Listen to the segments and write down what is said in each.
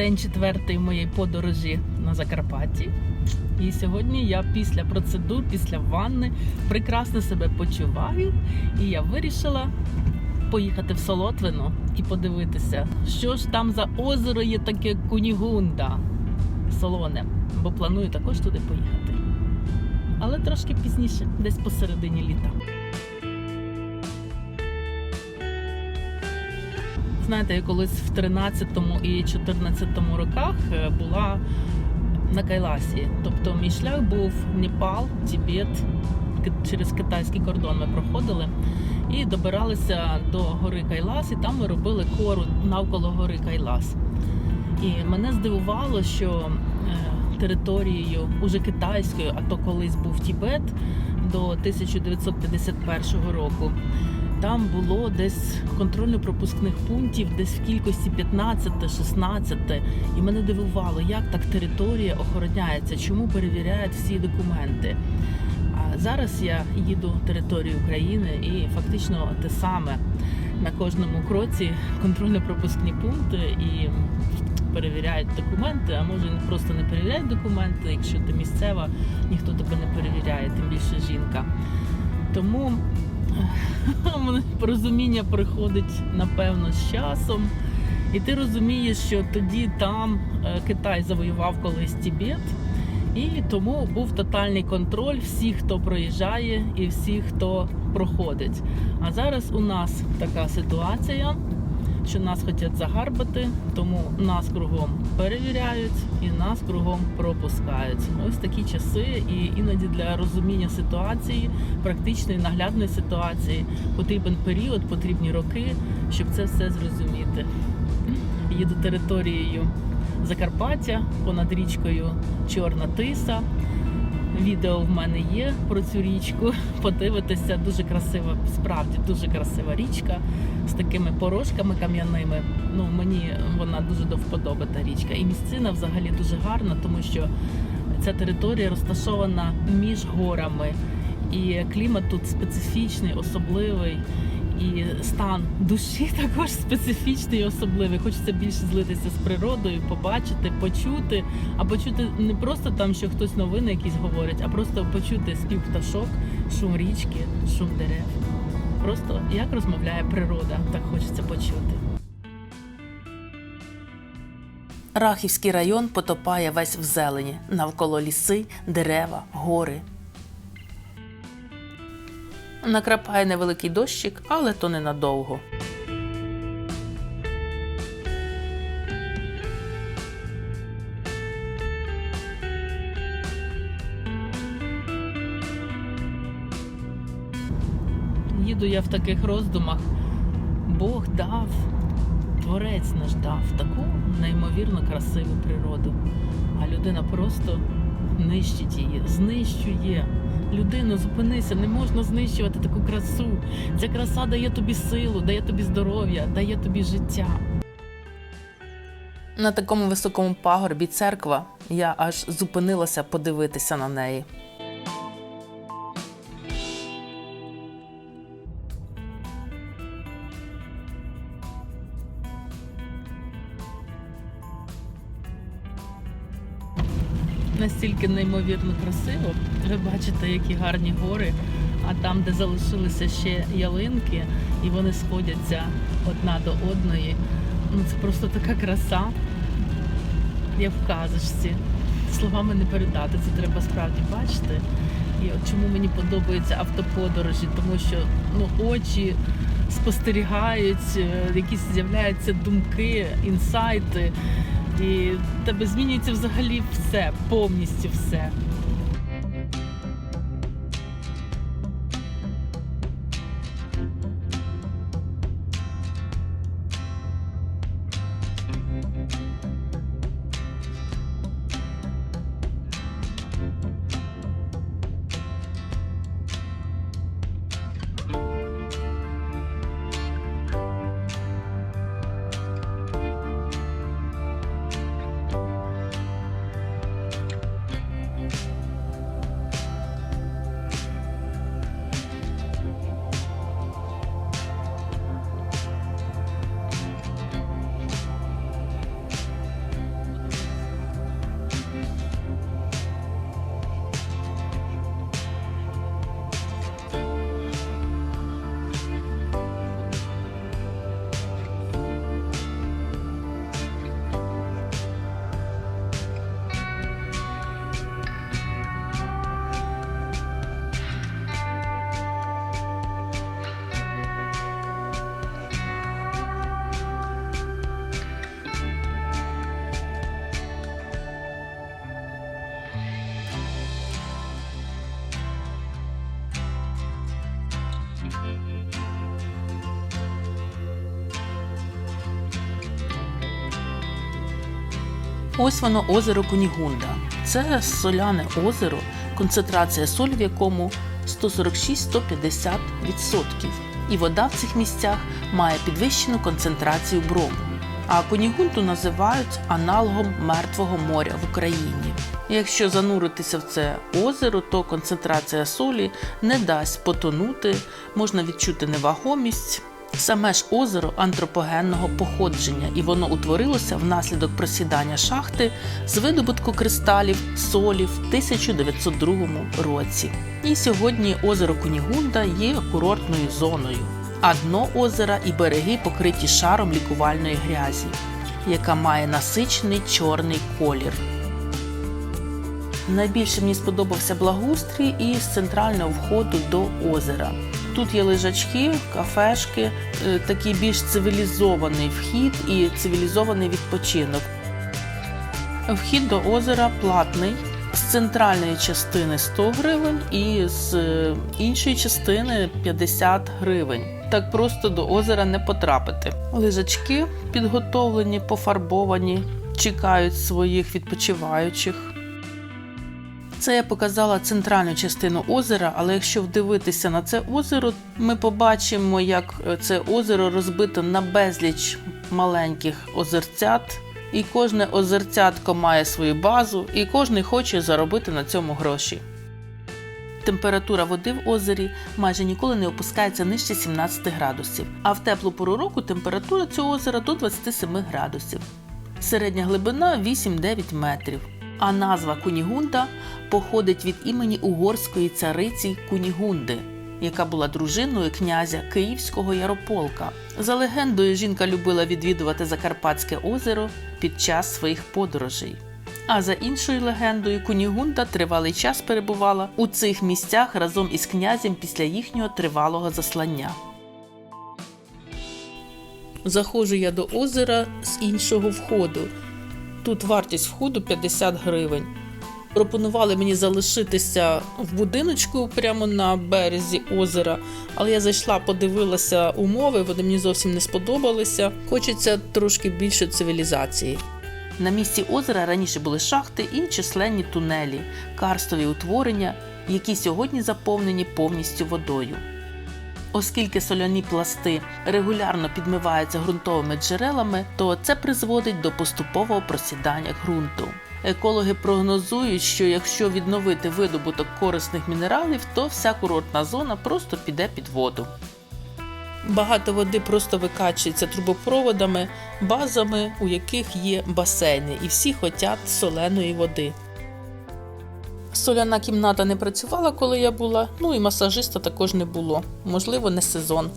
день четвертий моєї подорожі на Закарпатті. І сьогодні я після процедур, після ванни прекрасно себе почуваю. І я вирішила поїхати в Солотвино і подивитися, що ж там за озеро є таке Кунігунда солоне, бо планую також туди поїхати. Але трошки пізніше, десь посередині літа. Знаєте, я колись в 13-му і 14-му роках е, була на Кайласі. Тобто мій шлях був Непал, Тібет, через китайський кордон ми проходили і добиралися до гори Кайлас, і там ми робили кору навколо гори Кайлас. І мене здивувало, що е, територією уже китайською, а то колись був Тібет до 1951 року. Там було десь контрольно-пропускних пунктів, десь в кількості 15-16. І мене дивувало, як так територія охороняється, чому перевіряють всі документи. А зараз я їду територію України і фактично те саме на кожному кроці контрольно-пропускні пункти і перевіряють документи, а може просто не перевіряють документи, якщо ти місцева, ніхто тебе не перевіряє, тим більше жінка. Тому порозуміння приходить напевно з часом. І ти розумієш, що тоді там е, Китай завоював колись Тібет, і тому був тотальний контроль всіх, хто проїжджає, і всіх, хто проходить. А зараз у нас така ситуація, що нас хочуть загарбати, тому нас кругом перевіряють і нас кругом пропускають. Ось такі часи, і іноді для розуміння ситуації, практичної наглядної ситуації, потрібен період, потрібні роки, щоб це все зрозуміти. Їду територією Закарпаття понад річкою Чорна Тиса. Відео в мене є про цю річку. Подивитися, дуже красива, справді дуже красива річка з такими порожками кам'яними. Ну мені вона дуже до вподоби та річка. І місцина взагалі дуже гарна, тому що ця територія розташована між горами, і клімат тут специфічний, особливий. І стан душі також специфічний і особливий. Хочеться більше злитися з природою, побачити, почути, а почути не просто там, що хтось новини якісь говорить, а просто почути спів пташок, шум річки, шум дерев. Просто як розмовляє природа, так хочеться почути. Рахівський район потопає весь в зелені, навколо ліси, дерева, гори. Накрапає невеликий дощик, але то ненадовго. Їду я в таких роздумах. Бог дав, творець наш дав таку неймовірно красиву природу. А людина просто нищить її, знищує. Людину, зупинися, не можна знищувати таку красу. Ця краса дає тобі силу, дає тобі здоров'я, дає тобі життя. На такому високому пагорбі церква я аж зупинилася подивитися на неї. Настільки неймовірно красиво. Ви бачите, які гарні гори. А там, де залишилися ще ялинки, і вони сходяться одна до одної. Ну це просто така краса. Я в казочці. Словами не передати, це треба справді бачити. І от чому мені подобаються автоподорожі, тому що ну, очі спостерігають, е, якісь з'являються думки, інсайти. І тебе змінюється взагалі все, повністю все. Ось воно озеро Кунігунда. Це соляне озеро, концентрація солі в якому 146-150%. І вода в цих місцях має підвищену концентрацію брому. А Кунігунду називають аналогом Мертвого моря в Україні. Якщо зануритися в це озеро, то концентрація солі не дасть потонути, можна відчути невагомість. Саме ж озеро антропогенного походження, і воно утворилося внаслідок просідання шахти з видобутку кристалів солі в 1902 році. І сьогодні озеро Кунігунда є курортною зоною, а дно озера і береги покриті шаром лікувальної грязі, яка має насичений чорний колір. Найбільше мені сподобався благоустрій із центрального входу до озера. Тут є лежачки, кафешки, е, такий більш цивілізований вхід і цивілізований відпочинок. Вхід до озера платний. З центральної частини 100 гривень і з е, іншої частини 50 гривень. Так просто до озера не потрапити. Лежачки підготовлені, пофарбовані, чекають своїх відпочиваючих. Це я показала центральну частину озера, але якщо вдивитися на це озеро, ми побачимо, як це озеро розбито на безліч маленьких озерцят, і кожне озерцятко має свою базу, і кожен хоче заробити на цьому гроші. Температура води в озері майже ніколи не опускається нижче 17 градусів, а в теплу пору року температура цього озера до 27 градусів. Середня глибина 8-9 метрів. А назва Кунігунда походить від імені угорської цариці Кунігунди, яка була дружиною князя Київського Ярополка. За легендою, жінка любила відвідувати Закарпатське озеро під час своїх подорожей. А за іншою легендою, Кунігунда тривалий час перебувала у цих місцях разом із князем після їхнього тривалого заслання. Заходжу я до озера з іншого входу. Тут вартість входу 50 гривень. Пропонували мені залишитися в будиночку прямо на березі озера, але я зайшла, подивилася умови, вони мені зовсім не сподобалися. Хочеться трошки більше цивілізації. На місці озера раніше були шахти і численні тунелі, карстові утворення, які сьогодні заповнені повністю водою. Оскільки соляні пласти регулярно підмиваються ґрунтовими джерелами, то це призводить до поступового просідання ґрунту. Екологи прогнозують, що якщо відновити видобуток корисних мінералів, то вся курортна зона просто піде під воду. Багато води просто викачується трубопроводами, базами, у яких є басейни, і всі хочуть соленої води. Соляна кімната не працювала, коли я була, ну і масажиста також не було, можливо, не сезон.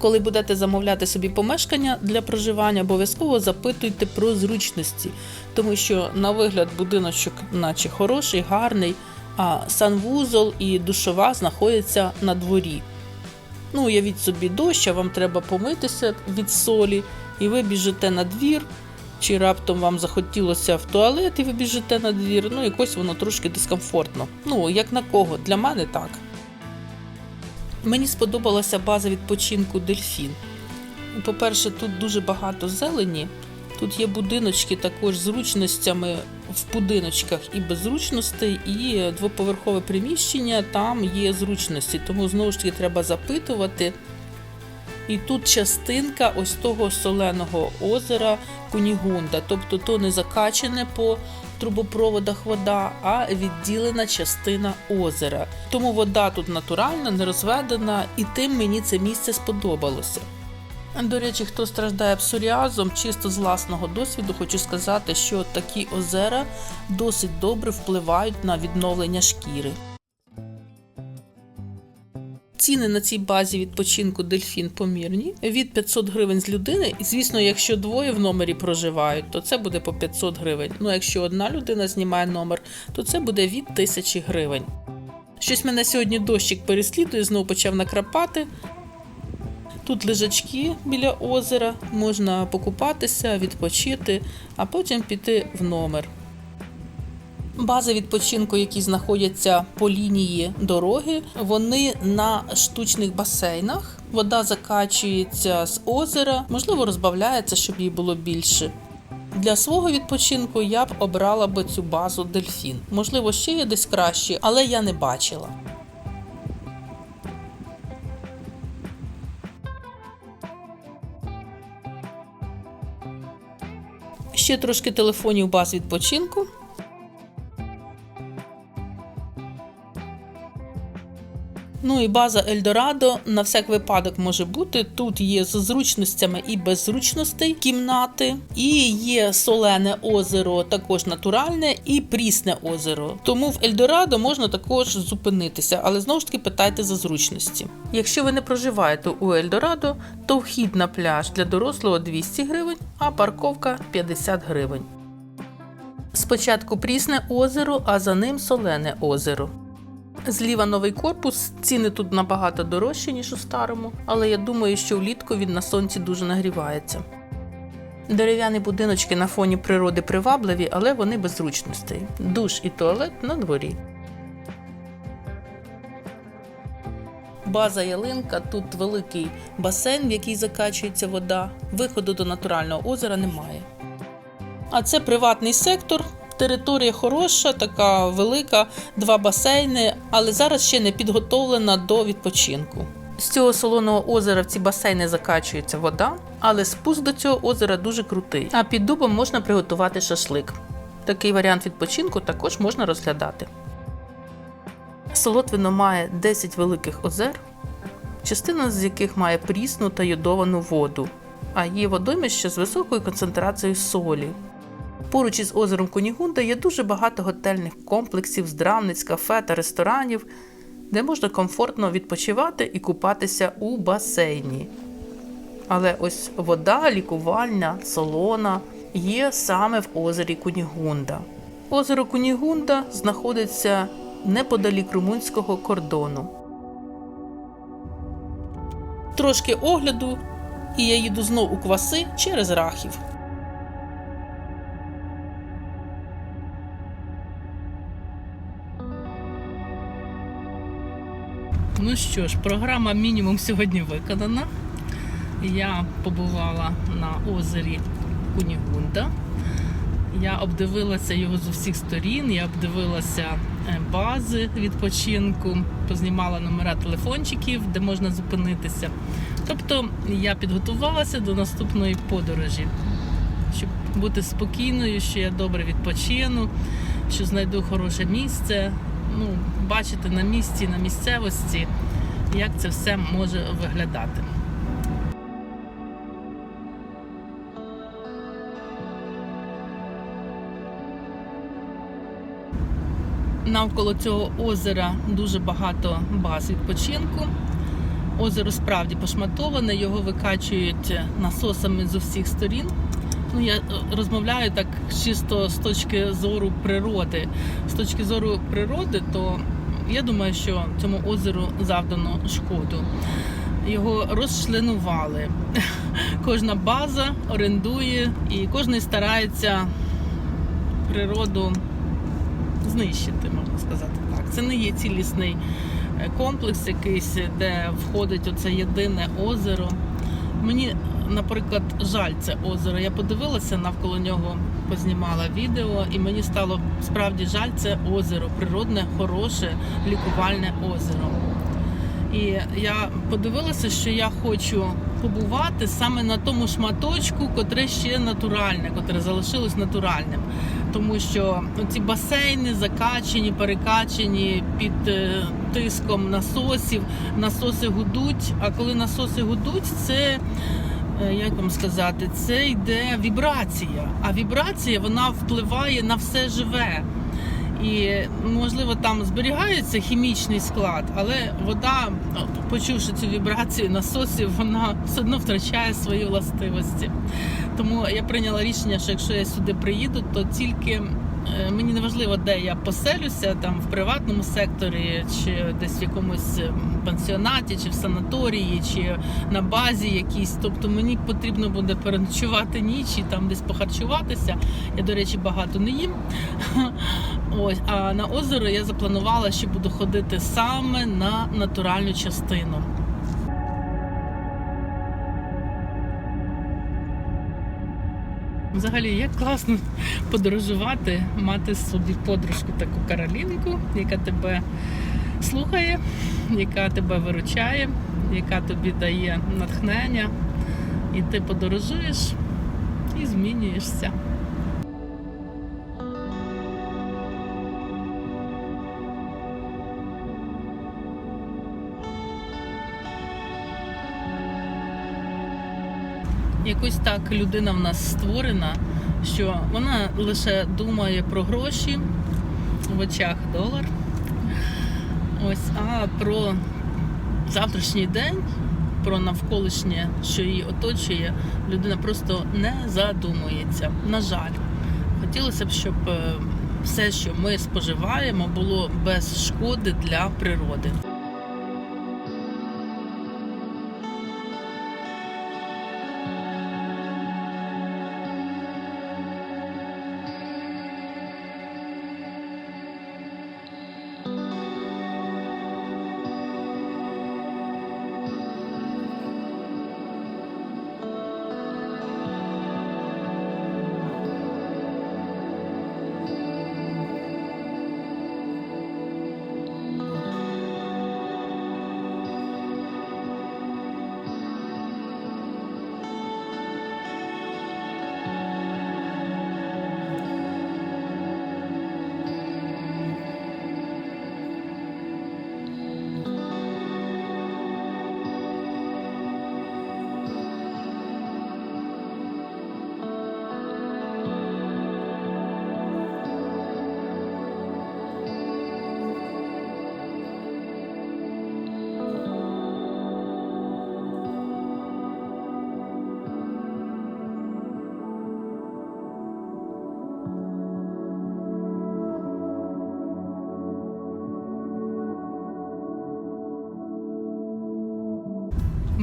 Коли будете замовляти собі помешкання для проживання, обов'язково запитуйте про зручності, тому що на вигляд будиночок, наче хороший, гарний, а санвузол і душова знаходяться на дворі. Ну, уявіть собі дощ, а вам треба помитися від солі, і ви біжите на двір, чи раптом вам захотілося в туалет, і ви біжите на двір. Ну, якось воно трошки дискомфортно. Ну, як на кого, для мене так. Мені сподобалася база відпочинку Дельфін. По-перше, тут дуже багато зелені. Тут є будиночки також з зручностями в будиночках і без зручностей, і двоповерхове приміщення, там є зручності. Тому знову ж таки треба запитувати. І тут частинка ось того соленого озера Кунігунда. Тобто то не закачане по трубопроводах вода, а відділена частина озера. Тому вода тут натуральна, не розведена, і тим мені це місце сподобалося. До речі, хто страждає псоріазом, чисто з власного досвіду, хочу сказати, що такі озера досить добре впливають на відновлення шкіри. Ціни на цій базі відпочинку дельфін помірні від 500 гривень з людини. І звісно, якщо двоє в номері проживають, то це буде по 500 гривень. Ну якщо одна людина знімає номер, то це буде від 1000 гривень. Щось мене сьогодні дощик переслідує, знову почав накрапати. Тут лежачки біля озера, можна покупатися, відпочити, а потім піти в номер. Бази відпочинку, які знаходяться по лінії дороги, вони на штучних басейнах. Вода закачується з озера, можливо, розбавляється, щоб їй було більше. Для свого відпочинку я б обрала би цю базу Дельфін. Можливо, ще є десь кращі, але я не бачила. Ще трошки телефонів баз відпочинку. Ну і база Ельдорадо на всяк випадок може бути. Тут є з зручностями і без зручностей кімнати, і є солене озеро, також натуральне, і прісне озеро. Тому в Ельдорадо можна також зупинитися, але знову ж таки питайте за зручності. Якщо ви не проживаєте у Ельдорадо, то вхід на пляж для дорослого 200 гривень, а парковка 50 гривень. Спочатку прісне озеро, а за ним солене озеро. Зліва новий корпус, ціни тут набагато дорожчі, ніж у старому, але я думаю, що влітку він на сонці дуже нагрівається. Дерев'яні будиночки на фоні природи привабливі, але вони без зручностей. Душ і туалет на дворі. База ялинка, тут великий басейн, в який закачується вода. Виходу до натурального озера немає. А це приватний сектор. Територія хороша, така велика, два басейни, але зараз ще не підготовлена до відпочинку. З цього солоного озера в ці басейни закачується вода, але спуск до цього озера дуже крутий. А під дубом можна приготувати шашлик. Такий варіант відпочинку також можна розглядати. Солотвино має 10 великих озер, частина з яких має прісну та йодовану воду, а є водоймище з високою концентрацією солі. Поруч із озером Кунігунда є дуже багато готельних комплексів, здравниць, кафе та ресторанів, де можна комфортно відпочивати і купатися у басейні. Але ось вода лікувальна, солона є саме в озері Кунігунда. Озеро Кунігунда знаходиться неподалік румунського кордону. Трошки огляду, і я їду знов у кваси через Рахів. Ну що ж, програма мінімум сьогодні виконана. Я побувала на озері Кунігунда. Я обдивилася його з усіх сторін, я обдивилася е, бази відпочинку, познімала номера телефончиків, де можна зупинитися. Тобто я підготувалася до наступної подорожі, щоб бути спокійною, що я добре відпочину, що знайду хороше місце. Ну, бачити на місці, на місцевості, як це все може виглядати. Навколо цього озера дуже багато баз відпочинку. Озеро справді пошматоване, його викачують насосами з усіх сторін. Ну, я розмовляю так чисто з точки зору природи. З точки зору природи, то я думаю, що цьому озеру завдано шкоду. Його розчленували. Кожна база орендує і кожен старається природу знищити, можна сказати так. Це не є цілісний комплекс якийсь, де входить оце єдине озеро. Мені, наприклад, жаль це озеро. Я подивилася навколо нього, познімала відео, і мені стало справді жаль це озеро, природне, хороше, лікувальне озеро. І я подивилася, що я хочу побувати саме на тому шматочку, котре ще натуральне, котре залишилось натуральним. Тому що ці басейни закачені, перекачені під тиском насосів, насоси гудуть. А коли насоси гудуть, це як вам сказати, це йде вібрація. А вібрація вона впливає на все живе. І можливо там зберігається хімічний склад, але вода, почувши цю вібрацію насосів, вона все одно втрачає свої властивості. Тому я прийняла рішення, що якщо я сюди приїду, то тільки мені не важливо, де я поселюся, там в приватному секторі, чи десь в якомусь пансіонаті, чи в санаторії, чи на базі якійсь. Тобто мені потрібно буде переночувати ніч і там десь похарчуватися. Я, до речі, багато не їм. Ось, а на озеро я запланувала, що буду ходити саме на натуральну частину. Взагалі, як класно подорожувати, мати собі подружку таку Каролінку, яка тебе слухає, яка тебе виручає, яка тобі дає натхнення, і ти подорожуєш і змінюєшся. Якось так людина в нас створена, що вона лише думає про гроші в очах долар. Ось, а про завтрашній день, про навколишнє, що її оточує, людина просто не задумується. На жаль, хотілося б, щоб е, все, що ми споживаємо, було без шкоди для природи.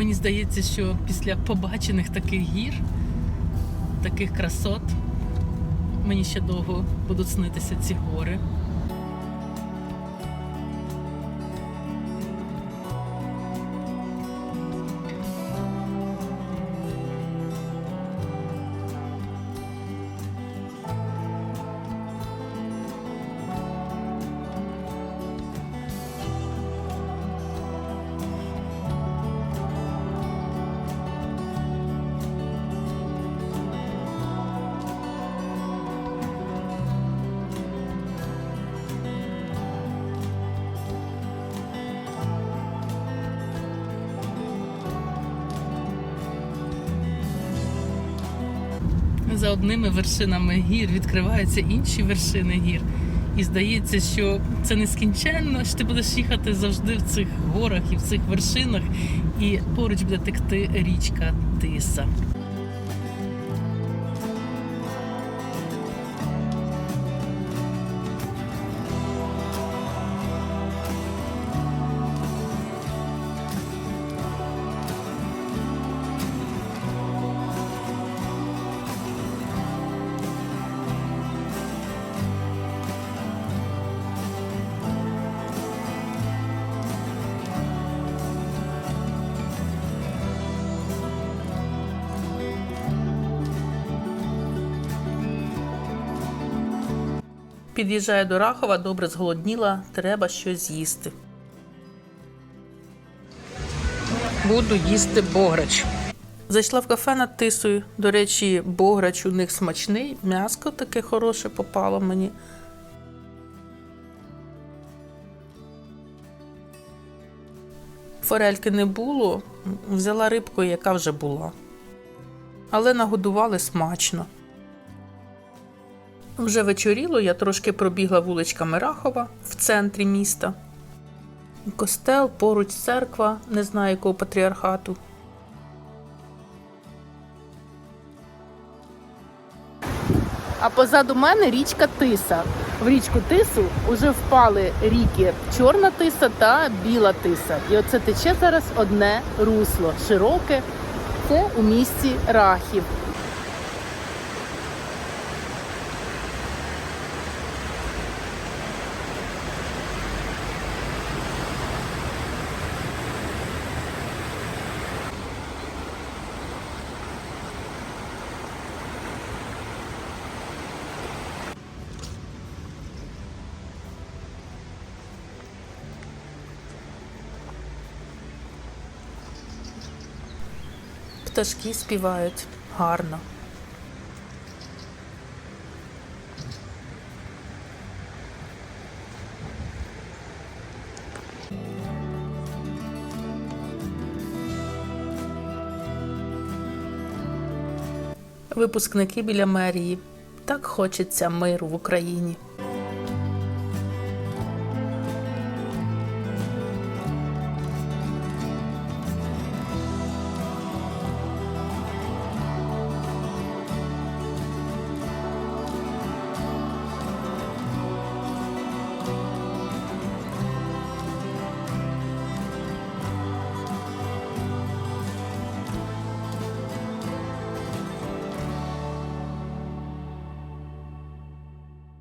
Мені здається, що після побачених таких гір, таких красот, мені ще довго будуть снитися ці гори. За одними вершинами гір відкриваються інші вершини гір. І здається, що це нескінченно, що ти будеш їхати завжди в цих горах і в цих вершинах, і поруч буде текти річка Тиса. Під'їжджає до Рахова, добре зголодніла, треба щось з'їсти. Буду їсти бограч. Зайшла в кафе над тисою. До речі, бограч у них смачний, м'яско таке хороше попало мені. Форельки не було, взяла рибку, яка вже була. Але нагодували смачно. Вже вечоріло, я трошки пробігла вуличками Рахова в центрі міста. Костел, поруч церква, не знаю якого патріархату. А позаду мене річка Тиса. В річку Тису вже впали ріки Чорна Тиса та Біла Тиса. І оце тече зараз одне русло широке. Це у місті Рахів. Пташки співають гарно. Випускники біля мерії. Так хочеться миру в Україні.